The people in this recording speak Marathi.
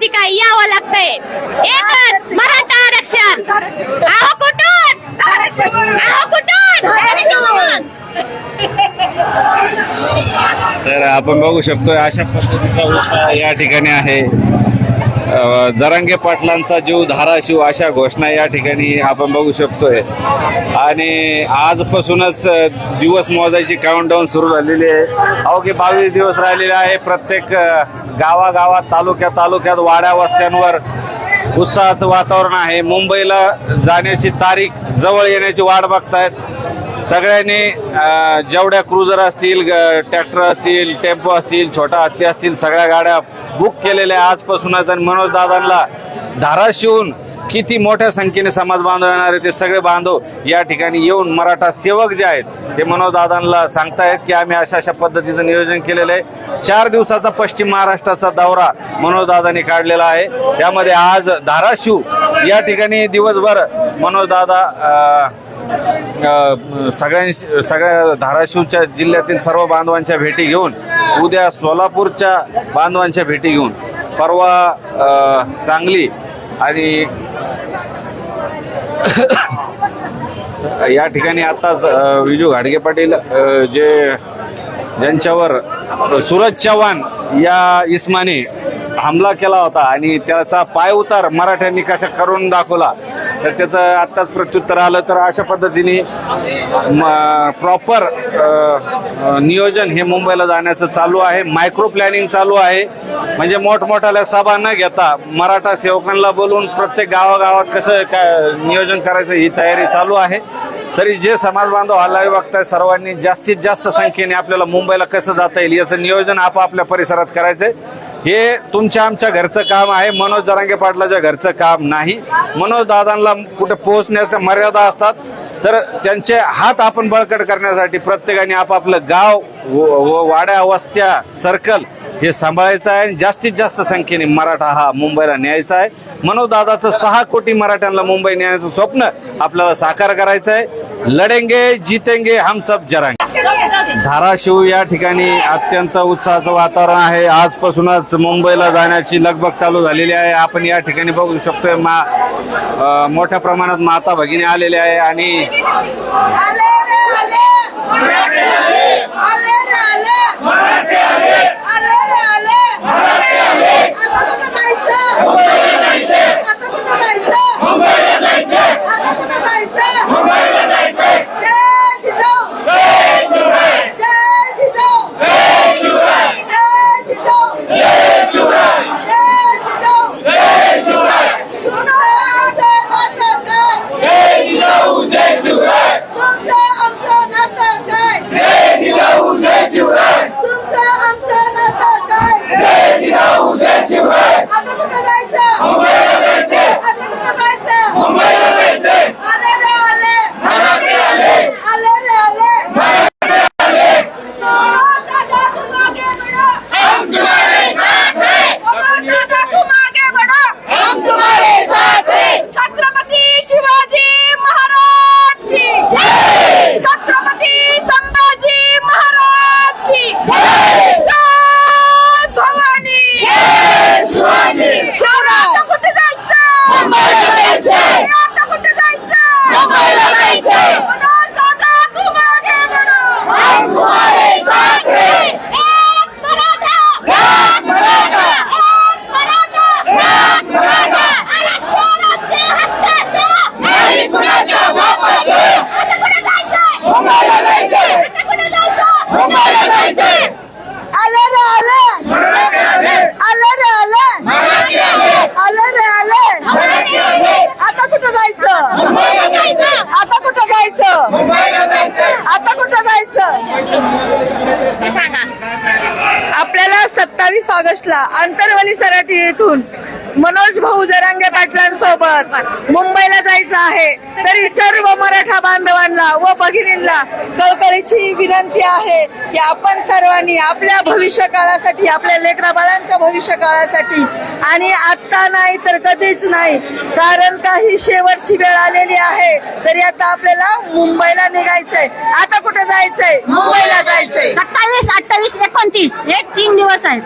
त्याच्यावरती काय यावं लागतंय. एकच मराठा आरक्षण. आहो कुठून? आहो कुठून? तर आपण बघू शकतोय अशा पद्धतीचा उत्साह या ठिकाणी आहे. जरांगे पाटलांचा जीव धाराशिव अशा घोषणा या ठिकाणी आपण बघू शकतोय. आणि आजपासूनच दिवस मोजायची काउंटडाऊन सुरू झालेली आहे. अवघे बावीस दिवस राहिलेले आहे. प्रत्येक गावागावात तालुक्या तालुक्यात वाड्या वस्त्यांवर उत्साहाचं वातावरण आहे. मुंबईला जाण्याची तारीख जवळ येण्याची वाट बघतायत. सगळ्यांनी जेवढ्या क्रुझर असतील ट्रॅक्टर असतील टेम्पो असतील छोटा हत्ती असतील सगळ्या गाड्या बुक केलेल्या आजपासूनच. आणि मनोज दादांना धाराशिवून किती मोठ्या संख्येने समाज बांधव येणार आहे ते सगळे बांधव या ठिकाणी येऊन मराठा सेवक जे आहेत ते मनोजदादांना सांगतायत की आम्ही अशा अशा पद्धतीचं नियोजन केलेलं आहे. चार दिवसाचा पश्चिम महाराष्ट्राचा दौरा मनोजदादांनी काढलेला आहे. त्यामध्ये आज धाराशिव या ठिकाणी दिवसभर मनोजदादा सगळ्यांशी सगळ्यां सगळ्या धाराशिवच्या जिल्ह्यातील सर्व बांधवांच्या भेटी घेऊन उद्या सोलापूरच्या बांधवांच्या भेटी घेऊन परवा सांगली आणि या ठिकाणी आताच विजू घाडगे पाटील जे ज्यांच्यावर सूरज चव्हाण या इस्माने हमला केला होता आणि त्याचा पाय उतार मराठ्यांनी कशा करून दाखवला तर त्याचं आत्ताच प्रत्युत्तर आलं तर अशा पद्धतीने प्रॉपर नियोजन हे मुंबईला जाण्याचं चालू आहे. मायक्रो प्लॅनिंग चालू आहे. म्हणजे मोठमोठ्याला सभा न घेता मराठा सेवकांना बोलून प्रत्येक गावागावात कसं काय नियोजन करायचं ही तयारी चालू आहे. तरी जे समाज बांधव हल्ला बघताय सर्वांनी जास्तीत जास्त संख्येने आपल्याला मुंबईला कसं जाता येईल याचं नियोजन आपापल्या परिसरात करायचंय. हे तुमच्या आमच्या घरचं काम आहे. मनोज जरांगे पाटलाच्या घरचं काम नाही. मनोज दादांना कुठे पोहोचण्याच्या मर्यादा असतात. तर त्यांचे हात आपण बळकट करण्यासाठी प्रत्येकाने आपापलं गाव व व वाड्या वस्त्या सर्कल हे सांभाळायचं आहे. आणि जास्तीत जास्त संख्येने मराठा हा मुंबईला न्यायचा आहे. मनोदादाचं सहा कोटी मराठ्यांना मुंबई नेण्याचं स्वप्न आपल्याला साकार करायचं आहे. लढेंगे जितेंगे हम सब जरांगे. धाराशिव या ठिकाणी अत्यंत उत्साहाचं वातावरण आहे. आजपासूनच मुंबईला जाण्याची लगबग चालू झालेली आहे. आपण या ठिकाणी बघू शकतोय मा मोठ्या प्रमाणात माता भगिनी आलेले आहे आणि आले रे आले आले रे आले आले रे आले आता कुठं जायचं आता कुठं जायचं आता कुठं जायचं जय जिजाऊ जय जिजाऊ जय जिजाऊ जय जिजाऊ तुमचं आमचं नातं काय तुमचं आमचं नातं काय तुमचं आमचं नातं काय आता कुठं जायचं आता कुठं जायचं आले रे आले आले रे आले दादा तुम आगे बढ़ो हम तुम्हारे साथ हैं दादा तुम आगे बढ़ो हम तुम्हारे साथ हैं छत्रपति शिवाजी महाराज की जय छत्रपति संभाजी महाराज की जय जय भवानी जय शिवाजी आता कुठे जायचं मुंबईला जायचं आता कुठे जायचं मुंबईला जायचं मनोज दादा तुम आगे बढ़ो हम तुम्हारे साथ हैं एक मराठा एक मराठा एक मराठा एक मराठा आरक्षण आमच्या हक्काचं नाही कुणाच्या बापाचं आता कुठे जायचं मुंबईला जायचं आता कुठे जायचं मुंबईला जायचं आले रे आले आले रे आले आले रे आले आता कुठं जायचं? आता कुठं जायचं? आता कुठं जायचं? आपल्याला सत्तावीस ऑगस्टला आंतरवली सराटी येथून मनोज भाऊ जरांगे पाटलांसोबत मुंबईला जायचं आहे. तरी सर्व मराठा बांधवांना व भगिनींना कळकळीची विनंती आहे की आपण सर्वांनी आपल्या भविष्य काळासाठी आपल्या लेकरा बाळांच्या भविष्य काळासाठी आणि आत्ता नाही तर कधीच नाही कारण काही शेवटची वेळ आलेली आहे तरी आता आपल्याला मुंबईला निघायचंय. आता कुठं जायचंय? मुंबईला जायचंय. सत्तावीस अठ्ठावीस एकोणतीस हे तीन दिवस आहेत.